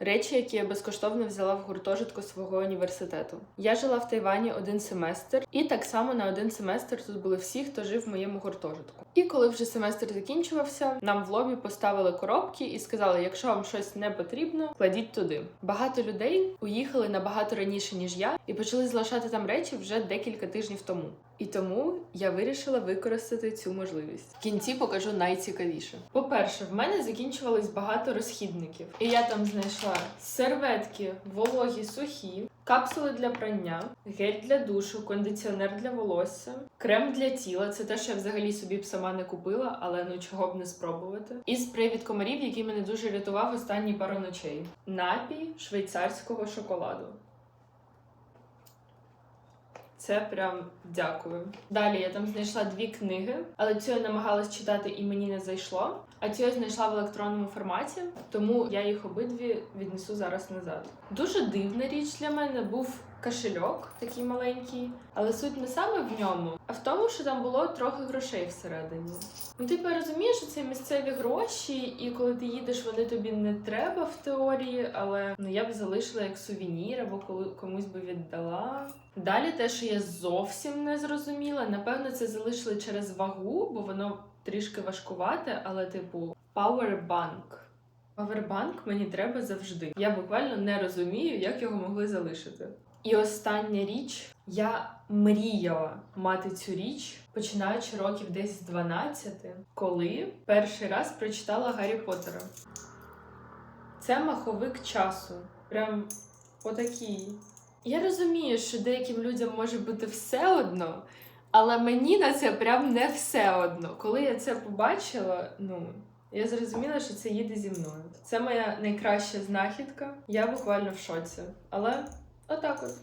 Речі, які я безкоштовно взяла в гуртожитку свого університету. Я жила в Тайвані один семестр, і так само на один семестр тут були всі, хто жив в моєму гуртожитку. І коли вже семестр закінчувався, нам в лобі поставили коробки і сказали: якщо вам щось не потрібно, кладіть туди. Багато людей уїхали набагато раніше ніж я, і почали залишати там речі вже декілька тижнів тому. І тому я вирішила використати цю можливість. В кінці покажу найцікавіше. По-перше, в мене закінчувалось багато розхідників, і я там знайшла серветки, вологі, сухі, капсули для прання, гель для душу, кондиціонер для волосся, крем для тіла. Це те, що я взагалі собі б сама не купила, але ну чого б не спробувати. І спрей від комарів, який мене дуже рятував останні пару ночей. Напій швейцарського шоколаду. Це прям дякую. Далі я там знайшла дві книги, але цю я намагалась читати і мені не зайшло. А цю я знайшла в електронному форматі, тому я їх обидві віднесу зараз назад. Дуже дивна річ для мене був кошельок, такий маленький, але суть не саме в ньому, а в тому, що там було трохи грошей всередині. Ну, типу, я розумію, що це місцеві гроші, і коли ти їдеш, вони тобі не треба в теорії, але ну я б залишила як сувенір або коли комусь би віддала. Далі те, що я зовсім не зрозуміла, напевно, це залишили через вагу, бо воно трішки важкувате, але типу Powerbank. Powerbank мені треба завжди. Я буквально не розумію, як його могли залишити. І остання річ, я мріяла мати цю річ, починаючи років десь з 12, коли перший раз прочитала Гаррі Поттера. Це маховик часу. Прям отакий. Я розумію, що деяким людям може бути все одно, але мені на це прям не все одно. Коли я це побачила, ну. Я зрозуміла, що це їде зі мною. Це моя найкраща знахідка. Я буквально в шоці. Але отак от.